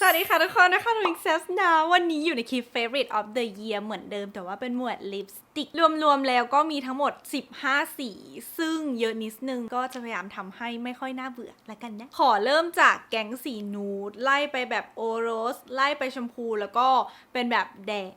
สวัสดีค่ะทุกคนนะคะนุ้งเซสนะวันนี้อยู่ในคลิป favorite of the year เหมือนเดิม แต่ว่าเป็นหมวดลิปสติก รวมๆแล้วก็มีทั้งหมด 15 สี ซึ่งเยอะนิดนึงก็จะพยายามทำให้ไม่ค่อยน่าเบื่อละกันนะ ขอเริ่มจากแก๊งสีนูด ไล่ไปแบบโอโรส ไล่ไปชมพูแล้วก็เป็นแบบแดง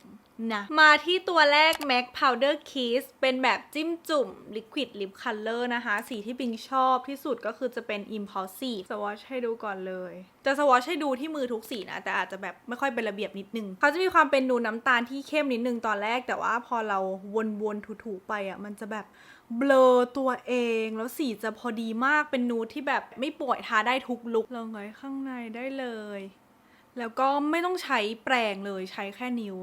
นะ มาที่ตัวแรก MAC Powder Kiss เป็นแบบจิ้มจุ่ม Liquid Lip Color นะคะ สีที่ปิงชอบที่สุดก็คือจะเป็น Impulsive สวอชให้ดูก่อนเลย จะสวอชให้ดูที่มือทุกสีนะ แต่อาจจะแบบไม่ค่อยเป็นระเบียบนิดนึง เขาจะมีความเป็นนูนน้ำตาลที่เข้มนิดนึงตอนแรก แต่ว่าพอเราวนๆถูๆไปอะมันจะแบบเบลอตัวเองแล้วสีจะพอดีมากเป็นนูดที่แบบไม่ป่วยทาได้ทุกลุกลงไว้ข้างในได้เลย แล้วก็ไม่ต้องใช้แปรงเลยใช้แค่นิ้ว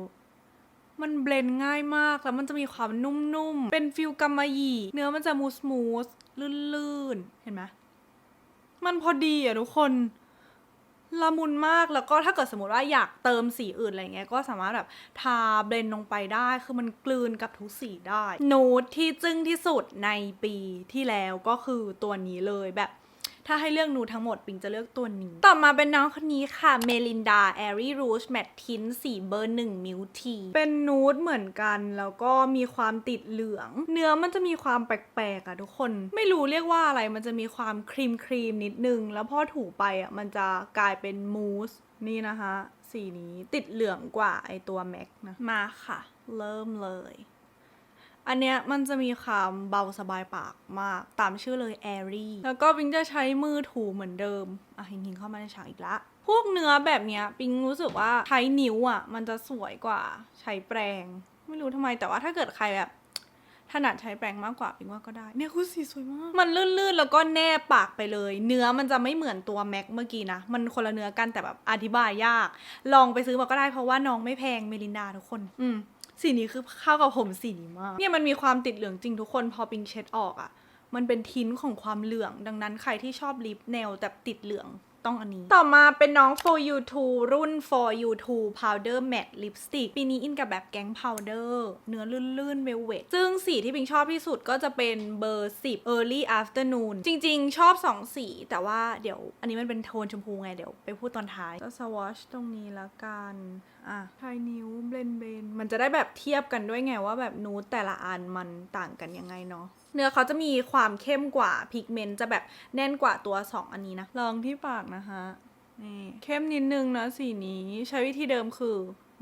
มันเบลนด์ง่ายมากแล้วมันจะมีความนุ่มๆ เป็นฟิลกำมะหยี่ เนื้อมันจะมูสมูสลื่นๆ เห็นไหมมันพอดีอะทุกคนละมุนมากแล้วก็ถ้าเกิดสมมติว่าอยากเติมสีอื่นอะไรเงี้ยก็สามารถแบบทาเบลนด์ลงไปได้ คือมันกลืนกับทุกสีได้ นูดที่จึ้งที่สุดในปีที่แล้วก็คือตัวนี้เลยแบบ ถ้าให้เลือกนูดทั้งหมดปิงจะเลือกตัวนี้ ต่อมาเป็นน้องคนนี้ค่ะเมลินดาแอรี่รูชแมตทินสีเบอร์หนึ่งมิวทีเป็นนูดเหมือนกันแล้วก็มีความติดเหลือง เนื้อมันจะมีความแปลกๆอะทุกคน ไม่รู้เรียกว่าอะไรมันจะมีความครีมครีมนิดนึง แล้วพอถูไปอะมันจะกลายเป็นมูสนี่นะคะ สีนี้ติดเหลืองกว่าไอตัวแม็กนะมาค่ะ เริ่มเลย อันเนี้ยมันจะมีความเบาสบายปากมาก ตามชื่อเลย airy แล้วก็ปิงจะใช้มือถูเหมือนเดิม อะหิงหิงเข้ามาในฉากอีกละ พวกเนื้อแบบเนี้ยปิงรู้สึกว่าใช้นิ้วอะ มันจะสวยกว่าใช้แปรงไม่รู้ทำไมแต่ว่าถ้าเกิดใครแบบถนัดใช้แปรงมากกว่าปิงว่าก็ได้ เนี่ยคือสีสวยมาก มันลื่นๆ แล้วก็แนบปากไปเลย เนื้อมันจะไม่เหมือนตัวแม็กเมื่อกี้นะ มันคนละเนื้อกันแต่แบบอธิบายยาก ลองไปซื้อมาก็ได้เพราะว่าน้องไม่แพงเมลินดาทุกคน อืม สีนี้คือเข้ากับผมสีนี้มาก เนี่ยมันมีความติดเหลืองจริงทุกคนพอปิงเช็ดออกอะ่ะ มันเป็นทิ้นของความเหลือง ดังนั้นใครที่ชอบลิปแนวแบบติดเหลือง ต้องอันนี้ ต่อมาเป็นน้อง for you 2รุ่น for you 2 powder matte lipstick ปีนี้อินกับแบบแก๊ง powder เนื้อลื่นๆ velvet ซึ่งสีที่ปิงชอบที่สุดก็จะเป็นเบอร์ 10 early afternoon จริงๆ ชอบ 2 สี แต่ว่าเดี๋ยว อันนี้มันเป็นโทนชมพูไงเดี๋ยวไปพูดตอนท้ายก็สวอชตรงนี้ละกัน อะทายนิ้วเบลนเบนมันจะได้แบบเทียบกันด้วยไงว่าแบบนูดแต่ละอันมันต่างกันยังไงเนาะ เนื้อเขาจะมีความเข้มกว่าพิกเมนต์จะแบบแน่นกว่าตัว 2 อันนี้นะลองที่ปากนะคะนี่เข้มนิดนึงนะสีนี้ใช้วิธีเดิมคือ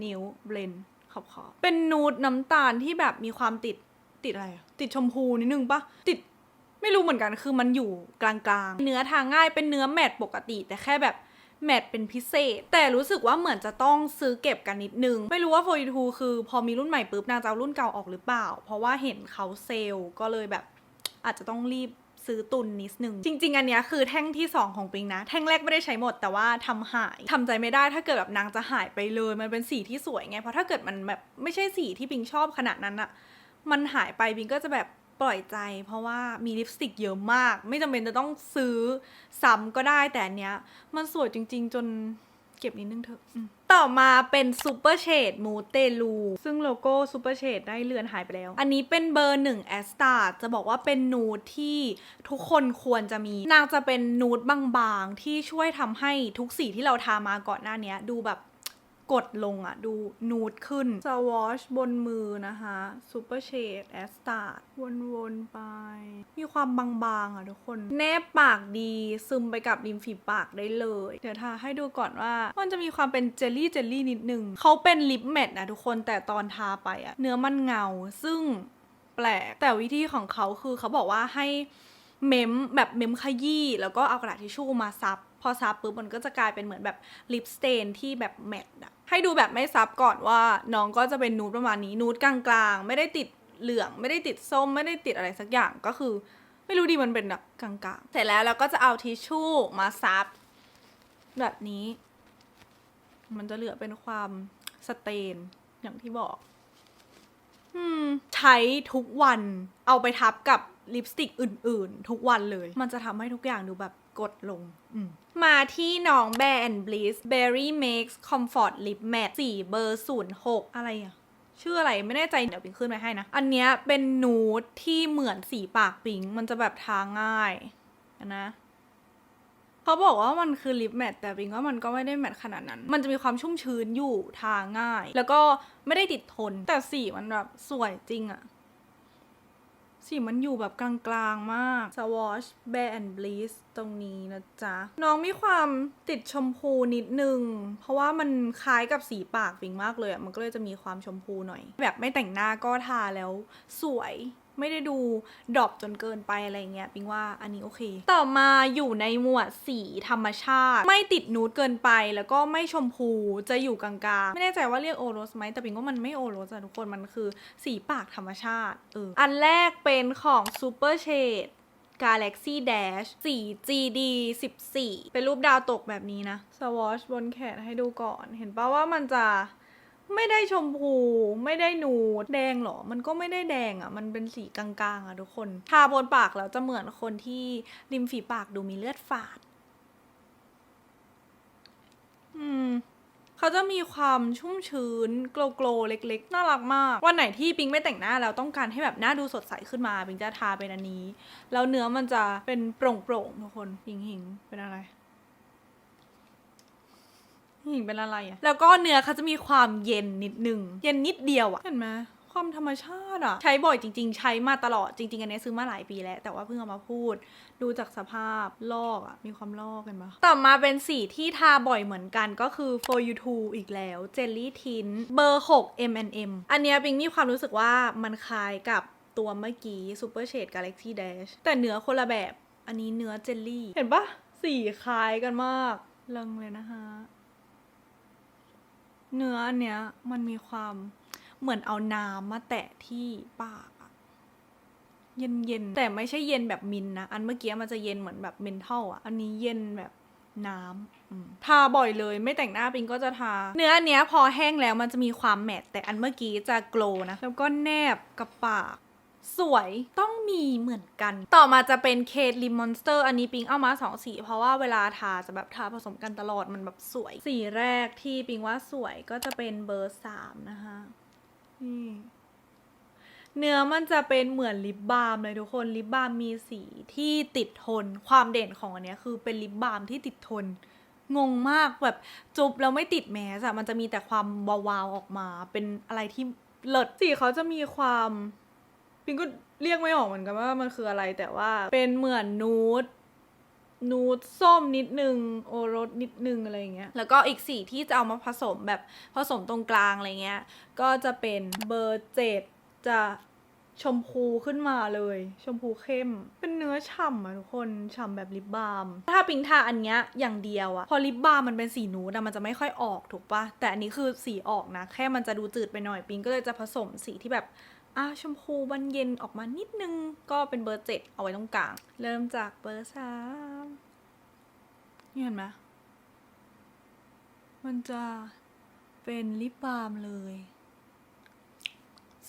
นิ้วเบลนขอบขอบๆเป็นนูดน้ำตาลที่แบบมีความติดติดอะไรอะติดชมพูนิดนึงปะติดไม่รู้เหมือนกันคือมันอยู่กลางๆ เนื้อทางง่ายเป็นเนื้อแมตต์ปกติ แต่แค่แบบ แมตต์เป็นพิเศษ แต่รู้สึกว่าเหมือนจะต้องซื้อเก็บกันนิดนึง ไม่รู้ว่า 42 คือพอมีรุ่นใหม่ปุ๊บนางจะเอารุ่นเก่าออกหรือเปล่า เพราะว่าเห็นเขาเซลล์ก็เลยแบบอาจจะต้องรีบซื้อตุนนิดนึง จริง ๆ อันเนี้ยคือแท่งที่ 2 ของปิงนะ แท่งแรกไม่ได้ใช้หมดแต่ว่าทำหายทำใจไม่ได้ถ้าเกิดแบบนางจะหายไปเลย มันเป็นสีที่สวยไง เพราะถ้าเกิดมันแบบไม่ใช่สีที่ปิงชอบขนาดนั้นอะมันหายไปปิงก็จะแบบ ปล่อยใจ เพราะว่ามีลิปสติกเยอะมาก ไม่จำเป็นจะต้องซื้อซ้ำก็ได้แต่อันเนี้ย มันสวยจริง ๆ จนเก็บนิดนึงเถอะ ต่อมาเป็นซูเปอร์เชดมูเตลู ซึ่งโลโก้ซูเปอร์เชดได้เลือนหายไปแล้ว อันนี้เป็นเบอร์หนึ่งแอสตาจะบอกว่าเป็นนูดที่ทุกคนควรจะมี นางจะเป็นนูดบางๆ ที่ช่วยทำให้ทุกสีที่เราทามาก่อนหน้านี้ดูแบบ กดลงอะดูนูดขึ้นสวอชบนมือนะคะซูเปอร์เชดแอสตาดวนๆไป มีความบางๆอะทุกคน แนบปากดีซึมไปกับริมฝีปากได้เลย เดี๋ยวทาให้ดูก่อนว่า มันจะมีความเป็นเจลลี่เจลลี่นิดนึงเขาเป็นลิปแมทนะทุกคนแต่ตอนทาไปอะเนื้อมันเงา ซึ่งแปลก แต่วิธีของเขาคือเขาบอกว่าให้เมมแบบเมมขยี้แล้วก็เอากระดาษทิชชู่มาซับ อซับปุ๊บมันก็จะกลายเป็นเหมือนแบบลิปสเตนที่แบบแมตต์อะให้ดูแบบไม่ซับก่อนว่าน้องก็จะเป็นนูดประมาณนี้นูดกลางๆ ไม่ได้ติดเหลือง ไม่ได้ติดส้ม ไม่ได้ติดอะไรสักอย่างก็คือ ไม่รู้ดีมันเป็นแบบกลางๆ เสร็จแล้วเราก็จะเอาทิชชู่มาซับแบบนี้ มันจะเหลือเป็นความสเตนอย่างที่บอกใช้ทุกวันเอาไปทับกับลิปสติกอื่น ๆ ทุกวันเลย มันจะทำให้ทุกอย่างดูแบบ กดลงอืมมาที่น้อง Bear and Bliss Berry Makes Comfort Lip Matte สีเบอร์06อะไรอะชื่ออะไรไม่แน่ใจเดี๋ยวปิงขึ้นมาให้นะ อันเนี้ยเป็นนูดที่เหมือนสีปากปิง มันจะแบบทาง่ายอะนะเขาบอกว่ามันคือลิปแมทแต่ปิงว่ามันก็ไม่ได้แมทขนาดนั้น มันจะมีความชุ่มชื้นอยู่ทาง่าย แล้วก็ไม่ได้ติดทนแต่สีมันแบบสวยจริงอะ สีมันอยู่แบบกลางๆมาก Swatch Bare and Bliss ตรงนี้นะจ๊ะ น้องมีความติดชมพูนิดนึง เพราะว่ามันคล้ายกับสีปากปิงมากเลยอะมันก็เลยจะมีความชมพูหน่อย แบบไม่แต่งหน้าก็ทาแล้วสวย ไม่ได้ดูดรอปจนเกินไปอะไรเงี้ยปิงว่าอันนี้โอเค ต่อมาอยู่ในหมวดสีธรรมชาติ ไม่ติดนูดเกินไปแล้วก็ไม่ชมพูจะอยู่กลางๆ ไม่แน่ใจว่าเรียกโอโรสไหมแต่ปิงว่ามันไม่โอโรสอะทุกคนมันคือสีปากธรรมชาติเอออันแรกเป็นของ Super Shade Galaxy Dash 4 GD 14 เป็นรูปดาวตกแบบนี้นะ สวอชบนแขนให้ดูก่อน เห็นปะว่ามันจะ ไม่ได้ชมพูไม่ได้นูดแดงเหรอ มันก็ไม่ได้แดงอะ่ะ มันเป็นสีกลางๆอะ่ะทุกคนทาบนปากแล้วจะเหมือนคนที่ริมฝีปากดูมีเลือดฝาด อืมเขาจะมีความชุ่มชื้นโกลโกลเล็กๆ น่ารักมาก วันไหนที่ปิงไม่แต่งหน้าแล้วต้องการให้แบบหน้าดูสดใสขึ้นมา ปิงจะทาเป็นอันนี้ แล้วเนื้อมันจะเป็นโปร่งๆทุกคนหิงหิงๆเป็นอะไร หิงเป็นอะไรอะแล้วก็เนื้อเขาจะมีความเย็นนิดนึง เย็นนิดเดียวอะเห็นไหมความธรรมชาติอะใช้บ่อยจริง ๆ ใช้มาตลอดจริง ๆ อันนี้ซื้อมาหลายปีแล้ว แต่ว่าเพิ่งเอามาพูด ดูจากสภาพลอกอะมีความลอกกันปะต่อมาเป็นสีที่ทาบ่อยเหมือนกันก็คือ for you to อีกแล้ว jelly tint เบอร์ 6 M&M อันเนี้ยปิงมีความรู้สึกว่ามันคล้ายกับตัวเมื่อกี้ super shade galaxy dash แต่เนื้อคนละแบบอันนี้เนื้อเจลลี่ เห็นปะสีคล้ายกันมากเลิงเลยนะคะ เนื้ออันเนี้ยมันมีความเหมือนเอาน้ำมาแตะที่ปากอะเย็นเย็นแต่ไม่ใช่เย็นแบบมินนะ อันเมื่อกี้มันจะเย็นเหมือนแบบเมนทัลอะอันนี้เย็นแบบน้ำอืมทาบ่อยเลย ไม่แต่งหน้าปิงก็จะทา เนื้ออันเนี้ยพอแห้งแล้วมันจะมีความแมตต์แต่อันเมื่อกี้จะโกล์นะ แล้วก็แนบกับปาก สวยต้องมีเหมือนกัน ต่อมาจะเป็นเคทลิมมอนสเตอร์อันนี้ปิงเอามาสองสี เพราะว่าเวลาทาจะแบบทาผสมกันตลอดมันแบบสวย สีแรกที่ปิงว่าสวยก็จะเป็นเบอร์สามนะคะนี่เนื้อมันจะเป็นเหมือนลิปบาล์มเลยทุกคนลิปบาล์มมีสีที่ติดทน ความเด่นของอันนี้คือเป็นลิปบาล์มที่ติดทนงงมากแบบจุบแล้วไม่ติดแมสอะมันจะมีแต่ความวาวๆออกมา เป็นอะไรที่เลิศสีเขาจะมีความ ปิงก็เรียกไม่ออกเหมือนกันว่ามันคืออะไรแต่ว่าเป็นเหมือนนูดนูดส้มนิดนึง โอรสนิดนึงอะไรอย่างเงี้ย แล้วก็อีกสีที่จะเอามาผสมแบบผสมตรงกลางอะไรเงี้ย ก็จะเป็นเบอร์เจ็ดจะชมพูขึ้นมาเลย ชมพูเข้ม เป็นเนื้อฉ่ำอะทุกคนฉ่ำแบบลิปบาล์มถ้าปิงทาอันเนี้ยอย่างเดียวอะพอลิปบาล์มมันเป็นสีนูดอะมันจะไม่ค่อยออกถูกปะแต่อันนี้คือสีออกนะ แค่มันจะดูจืดไปหน่อยปิงก็เลยจะผสมสีที่แบบ อะชมพูบานเย็นออกมานิดนึง ก็เป็นเบอร์เจ็ดเอาไว้ตรงกลาง เริ่มจากเบอร์สามนี่เห็นไหมมันจะเป็นลิปบาล์มเลย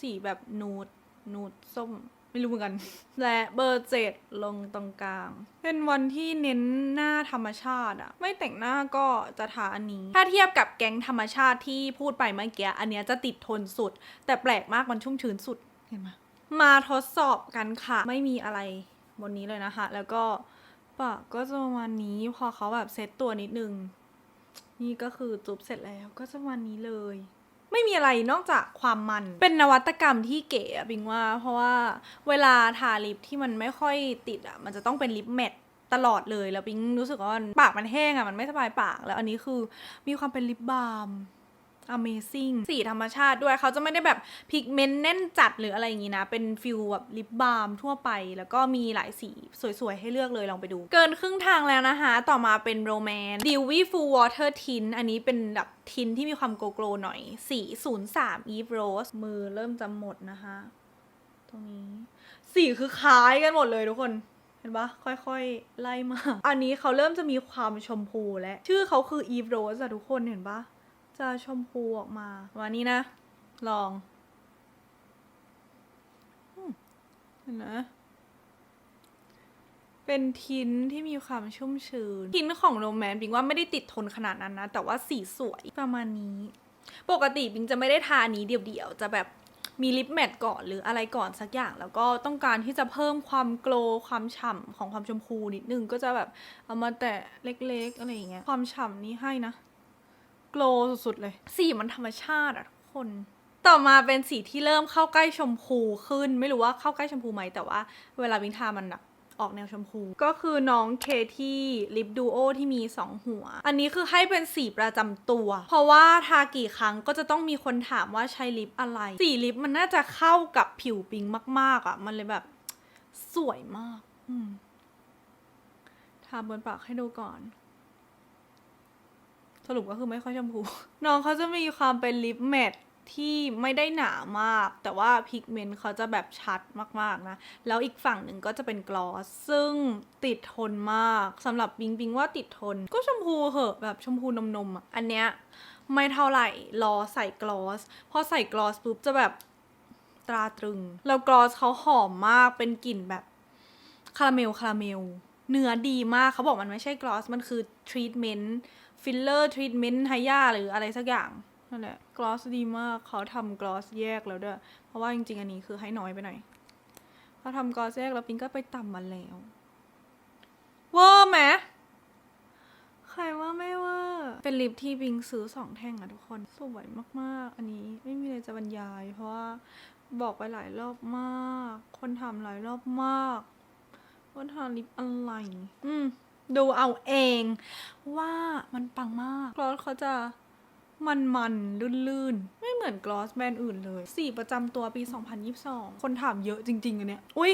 สีแบบนูดนูดส้มไม่รู้เหมือนกัน และเบอร์เจ็ดลงตรงกลาง เป็นวันที่เน้นหน้าธรรมชาติอะไม่แต่งหน้าก็จะทาอันนี้ ถ้าเทียบกับแก๊งธรรมชาติที่พูดไปเมื่อกี้ อันเนี้ยจะติดทนสุด แต่แปลกมากมันชุ่มชื้นสุด เห็นไหมมาทดสอบกันค่ะ ไม่มีอะไรบนนี้เลยนะคะ แล้วก็ปากก็จะประมาณนี้พอเขาแบบเซตตัวนิดนึง นี่ก็คือจุบเสร็จแล้วก็จะประมาณนี้เลย ไม่มีอะไรนอกจากความมัน เป็นนวัตกรรมที่เก๋บิงว่า เพราะว่าเวลาทาลิปที่มันไม่ค่อยติดอะมันจะต้องเป็นลิปแมตต์ตลอดเลยแล้วบิงรู้สึกว่าปากมันแห้งอะมันไม่สบายปาก แล้วอันนี้คือมีความเป็นลิปบาล์ม Amazing สีธรรมชาติด้วยเขาจะไม่ได้แบบพิกเมนต์แน่นจัดหรืออะไรอย่างงี้นะ เป็นฟิลแบบลิปบาล์มทั่วไป แล้วก็มีหลายสีสวยๆ ให้เลือกเลยลองไปดู เกินครึ่งทางแล้วนะคะ ต่อมาเป็นโรแมน Dewy Full Water Tint อันนี้เป็นแบบทินที่มีความโกโกลหน่อย สี 03 Eve Rose มือเริ่มจะหมดนะคะ ตรงนี้ สีคือคล้ายกันหมดเลยทุกคนเห็นปะค่อยๆ ไล่มา อันนี้เขาเริ่มจะมีความชมพูและ ชื่อเขาคือ Eve Rose อะทุกคนเห็นปะ จะชมพูออกมาวันนี้นะ ลองเห็นนะเป็นทินที่มีความชุ่มชื้น ทินของโรแมนปิงว่าไม่ได้ติดทนขนาดนั้นนะ แต่ว่าสีสวยประมาณนี้ ปกติปิงจะไม่ได้ทาอันนี้เดี่ยวๆ จะแบบมีลิปแมทก่อนหรืออะไรก่อนสักอย่าง แล้วก็ต้องการที่จะเพิ่มความโกลว์ความฉ่ำของความชมพูนิดนึงก็จะแบบเอามาแตะเล็กๆ อะไรอย่างเงี้ยความฉ่ำนี้ให้นะ โกลสุดๆเลย สีมันธรรมชาติอะทุกคน ต่อมาเป็นสีที่เริ่มเข้าใกล้ชมพูขึ้น ไม่รู้ว่าเข้าใกล้ชมพูไหมแต่ว่า เวลาวิงทามันแบบออกแนวชมพู ก็คือน้องเคที่ลิปดูโอที่มี 2 หัว อันนี้คือให้เป็นสีประจำตัว เพราะว่าทากี่ครั้งก็จะต้องมีคนถามว่าใช้ลิปอะไร สีลิปมันน่าจะเข้ากับผิวปิงมาก ๆอะ่ะ มันเลยแบบสวยมาก อืมทาบนปากให้ดูก่อน สรุปก็คือไม่ค่อยชมพู น้องเขาจะมีความเป็นลิปแมทที่ไม่ได้หนามาก แต่ว่าพิกเมนต์เขาจะแบบชัดมากๆนะ แล้วอีกฝั่งหนึ่งก็จะเป็นกลอส ซึ่งติดทนมากสำหรับบิงบิงว่าติดทน ก็ชมพูเหอะแบบชมพูนมนมๆอะอันเนี้ยไม่เท่าไหร่รอใส่กลอส พอใส่กลอสปุ๊บจะแบบตราตรึง แล้วกลอสเขาหอมมากเป็นกลิ่นแบบคาราเมลคาราเมลเนื้อดีมากเขาบอกมันไม่ใช่กลอส มันคือทรีทเมนต์ ฟิลเลอร์ทรีทเมนต์ไฮยาหรืออะไรสักอย่างนั่นแหละกลอสดีมากเขาทำกลอสแยกแล้วด้วย เพราะว่าจริง ๆ อันนี้คือให้น้อยไปหน่อยเขาทำกลอสแยกแล้วปิงก็ไปต่ำมันแล้วเวอร์ไหมใครว่าไม่เวอร์เป็นลิปที่ปิงซื้อสองแท่งอะทุกคนสวยมากๆ อันนี้ไม่มีอะไรจะบรรยาย เพราะว่าบอกไปหลายรอบมาก คนทำหลายรอบมากว่าทาลิปอะไร อืม ดูเอาเอง ว่ามันปังมากกลอสเขาจะมันมันลื่นลื่นๆไม่เหมือนกลอสแบรนด์อื่นเลยสีประจำตัวปี 2022 คนถามเยอะจริง ๆอันเนี้ยอุ้ย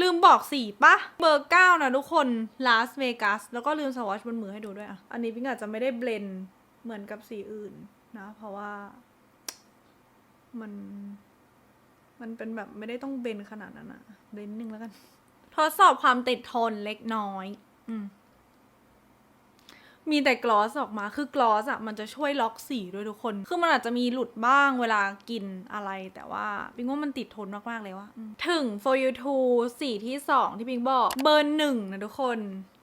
ลืมบอกสีปะเบอร์เก้านะทุกคนลาสเวกัสแล้วก็ลืมสวอชบนมือให้ดูด้วยอะ อันนี้พี่อาจจะไม่ได้เบลนเหมือนกับสีอื่นนะ เพราะว่ามัน มันเป็นแบบไม่ได้ต้องเบนขนาดนั้นอะเบนนึงแล้วกัน ทดสอบความติดทนเล็กน้อย อืม มีแต่กลอสออกมาคือกลอสอะมันจะช่วยล็อกสีด้วยทุกคน คือมันอาจจะมีหลุดบ้างเวลากินอะไร แต่ว่าปิงว่ามันติดทนมากๆเลยว่า ถึง for you to สีที่ 2 ที่ปิงบอก เบอร์หนึ่งนะทุกคน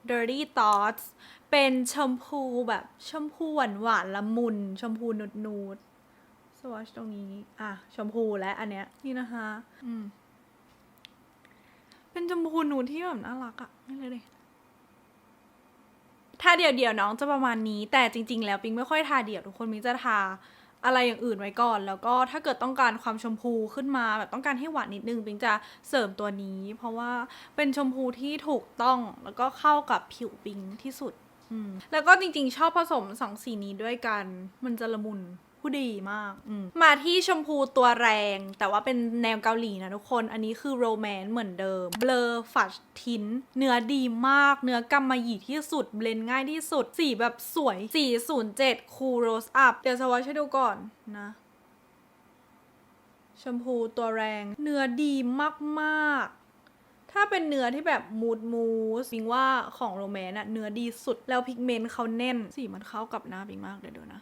dirty thoughts เป็นชมพูแบบชมพูหวานหวานละมุน ชมพูนูดนูดสวอชตรงนี้ อะ ชมพูและอันเนี้ย นี่นะคะ อืม เป็นชมพูนูดที่แบบน่ารักอะนี่เลยเดี่ย วเดี่ยวๆน้องจะประมาณนี้ แต่จริง ๆ แล้วปิงไม่ค่อยทาเดี่ยวทุกคนมิงจะทาอะไรอย่างอื่นไว้ก่อน แล้วก็ถ้าเกิดต้องการความชมพูขึ้นมาแบบต้องการให้หวานนิดนึงปิงจะเสริมตัวนี้ เพราะว่าเป็นชมพูที่ถูกต้องแล้วก็เข้ากับผิวปิงที่สุดแล้วก็จริงๆ ชอบผสมสองสีนี้ด้วยกัน มันจะละมุน ผู้ดีมากอืมมาที่ชมพูตัวแรง แต่ว่าเป็นแนวเกาหลีนะทุกคน อันนี้คือโรแมนต์เหมือนเดิม เบลอฝัดทิน เนื้อดีมาก เนื้อกำมะหยี่ที่สุด เบลนง่ายที่สุด สีแบบสวย 407 คูลโรสอัพ เดี๋ยวสวอชให้ดูก่อนนะ ชมพูตัวแรง เนื้อดีมากๆถ้าเป็นเนื้อที่แบบมูดมูสบิงว่าของโรแมนอะเนื้อดีสุดแล้วพิกเมนต์เขาแน่น สีมันเข้ากับหน้าบิงมากเดี๋ยวดูนะ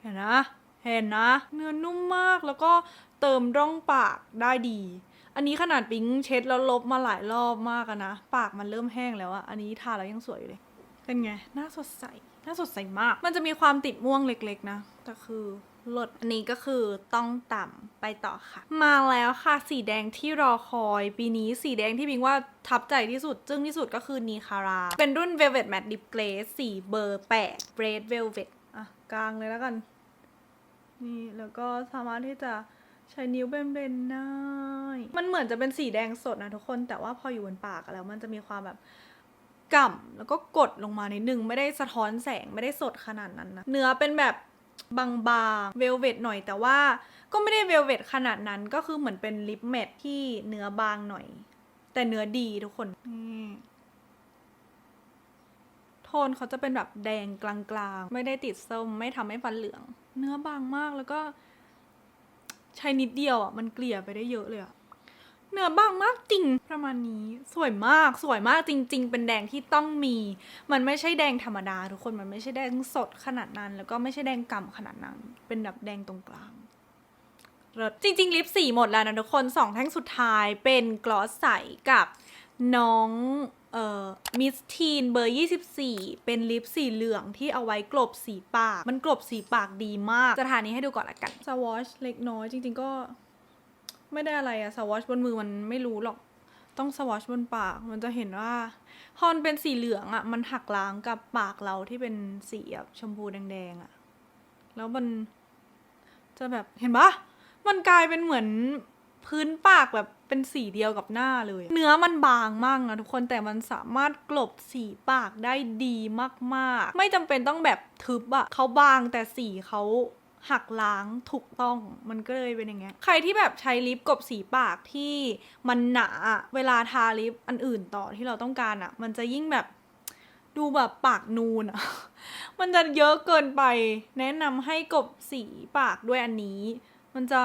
เห็นนะ เห็นนะ เนื้อนุ่มมากแล้วก็เติมร่องปากได้ดี อันนี้ขนาดปิ๊งเช็ดแล้วลบมาหลายรอบมากอะนะ ปากมันเริ่มแห้งแล้วอะอันนี้ทาแล้วยังสวยอยู่เลย เป็นไง หน้าสดใส หน้าสดใสมาก มันจะมีความติดม่วงเล็กๆนะ แต่คือลดอันนี้ก็คือต้องต่ำไปต่อค่ะ มาแล้วค่ะ สีแดงที่รอคอย ปีนี้สีแดงที่บิงว่าทับใจที่สุด จึ้งที่สุดก็คือนีคารา เป็นรุ่น Velvet Matte Lip Glaze สีเบอร์ 8 Red Velvet อะ กลางเลยแล้วกัน นี่แล้วก็สามารถที่จะใช้นิ้วเบนๆได้มันเหมือนจะเป็นสีแดงสดนะทุกคน แต่ว่าพออยู่บนปากแล้วมันจะมีความแบบก่ำแล้วก็กดลงมาในดนึงไม่ได้สะท้อนแสงไม่ได้สดขนาดนั้นนะ เนื้อเป็นแบบบางๆเวลเวตหน่อยแต่ว่าก็ไม่ได้เวลเวตขนาดนั้นก็คือเหมือนเป็นลิปแมทที่เนื้อบางหน่อย แต่เนื้อดีทุกคนนี่ ทนเขาจะเป็นแบบแดงกลางๆ ไม่ได้ติดส้ม ไม่ทำให้ฟันเหลือง เนื้อบางมากแล้วก็ ใช้นิดเดียวอะ มันเกลี่ยไปได้เยอะเลยอะเนื้อบางมากจริงประมาณนี้ สวยมากสวยมากจริง ๆ เป็นแดงที่ต้องมี มันไม่ใช่แดงธรรมดา ทุกคนมันไม่ใช่แดงสดขนาดนั้น แล้วก็ไม่ใช่แดงก่ำขนาดนั้น เป็นแบบแดงตรงกลางจริง ๆ ลิปสีหมดแล้วนะทุกคนสองแท่งสุดท้ายเป็นกลอสใสกับน้อง เอ่อมิสทีนเบอร์ 24 เป็นลิปสีเหลืองที่เอาไว้กลบสีปาก มันกลบสีปากดีมาก จะทานี้ให้ดูก่อนละกันสวอชเล็กน้อยจริงๆก็ ไม่ได้อะไรอะสวอชบนมือมันไม่รู้หรอก ต้องสวอชบนปาก มันจะเห็นว่าพอมันเป็นสีเหลืองอะมันหักล้างกับปากเราที่เป็นสีแบบชมพูแดงๆอะแล้วมันจะแบบเห็นปะมันกลายเป็นเหมือน พื้นปากแบบเป็นสีเดียวกับหน้าเลย เนื้อมันบางมากนะทุกคนแต่มันสามารถกลบสีปากได้ดีมากๆ ไม่จำเป็นต้องแบบทึบอะเขาบางแต่สีเขาหักล้างถูกต้องมันก็เลยเป็นอย่างเงี้ย ใครที่แบบใช้ลิปกลบสีปากที่มันหนาเวลาทาลิปอันอื่นต่อที่เราต้องการอะมันจะยิ่งแบบดูแบบปากนูนอะมันจะเยอะเกินไป แนะนำให้กลบสีปากด้วยอันนี้ มันจะ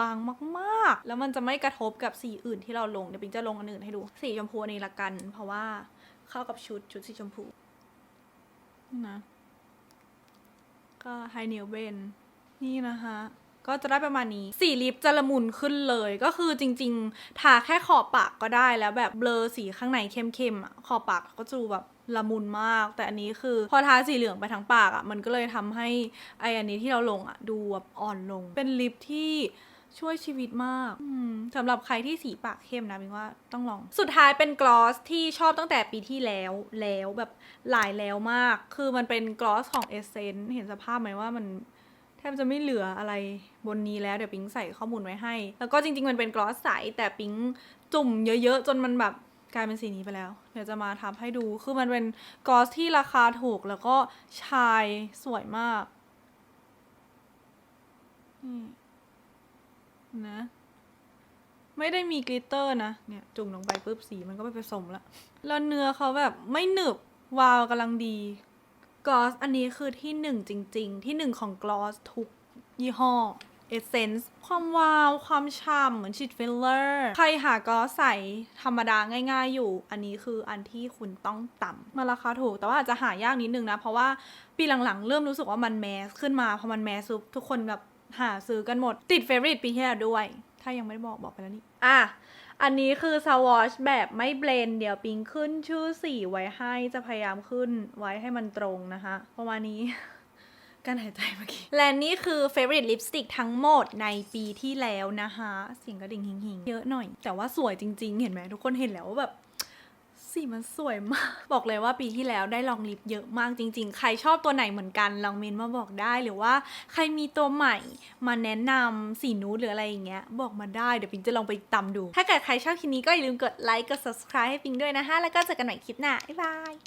บางมากๆ แล้วมันจะไม่กระทบกับสีอื่นที่เราลง เดี๋ยวปิงจะลงอันอื่นให้ดู สีชมพูอันนี้ละกัน เพราะว่าเข้ากับชุดชุดสีชมพูนะ ก็ไฮเนลเบนนี่นะคะ ก็จะได้ประมาณนี้ สีลิปจะละมุนขึ้นเลย ก็คือจริง ๆ ทาแค่ขอบปากก็ได้แล้วแบบเบลอสีข้างในเข้มๆอะขอบปากก็จะดูแบบละมุนมาก แต่อันนี้คือพอทาสีเหลืองไปทั้งปากอะ มันก็เลยทำให้ไออันนี้ที่เราลงอะ ดูแบบอ่อนลง เป็นลิปที่ช่วยชีวิตมากสำหรับใครที่สีปากเข้มนะมินว่าต้องลอง สุดท้ายเป็นกลอสที่ชอบตั้งแต่ปีที่แล้วแล้วแบบหลายแล้วมาก คือมันเป็นกลอสของ Essence เห็นสภาพไหมว่ามัน บจะไม่เหลืออะไรบนนี้แล้วเดี๋ยวปิ๊งใส่ข้อมูลไว้ให้ แล้วก็จริง ๆ มันเป็นกลอสใสแต่ปิ๊งจุ่มเยอะ ๆ จนมันแบบกลายเป็นสีนี้ไปแล้ว เดี๋ยวจะมาทำให้ดู คือมันเป็นกลอสที่ราคาถูกแล้วก็ชายสวยมากนี่นะไม่ได้มีกลิตเตอร์นะ เนี่ย จุ่มลงไปปุ๊บสีมันก็ไปผสมละ แล้วเนื้อเขาแบบไม่หนึบ วาวกำลังดี กลอสอันนี้คือที่หนึ่งจริง ๆ ที่หนึ่งของกลอสทุกยี่ห้อ Essence ความวาว ความฉ่ำเหมือนฉีดฟิลเลอร์ ใครหากอสใส่ธรรมดาง่ายๆอยู่ อันนี้คืออันที่คุณต้องต่ำมาราคาถูก แต่ว่าอาจจะหายากนิดนึงนะ เพราะว่าปีหลังๆ เริ่มรู้สึกว่ามันแมสขึ้นมา พอมันแมสทุกคนแบบหาซื้อกันหมด ติดเฟ v o r i t e ปีที่แล้วด้วย ถ้ายังไม่ได้บอกบอกไปแล้วนี่ อะ อันนี้คือสวอชแบบไม่เบลนเดี๋ยวปิงขึ้นชื่อสีไว้ให้จะพยายามขึ้นไว้ให้มันตรงนะคะประมาณนี้ การหายใจเมื่อกี้ และนี่คือ favorite lipstick ทั้งหมดในปีที่แล้วนะคะเสียงกระดิ่งหิงๆ เยอะหน่อย แต่ว่าสวยจริงๆ เห็นไหมทุกคนเห็นแล้วว่าแบบ สีมันสวยมาก บอกเลยว่าปีที่แล้วได้ลองลิปเยอะมากจริง ๆ ใครชอบตัวไหนเหมือนกันลองเมนมาบอกได้หรือว่าใครมีตัวใหม่มาแนะนำสีนูดหรืออะไรอย่างเงี้ยบอกมาได้เดี๋ยวปิงจะลองไปตำดู ถ้าเกิดใครชอบคลิปนี้ก็อย่าลืมกดไลค์กด subscribe ให้ปิงด้วยนะคะแล้วก็เจอกันใหม่คลิปหน้าบ๊ายบาย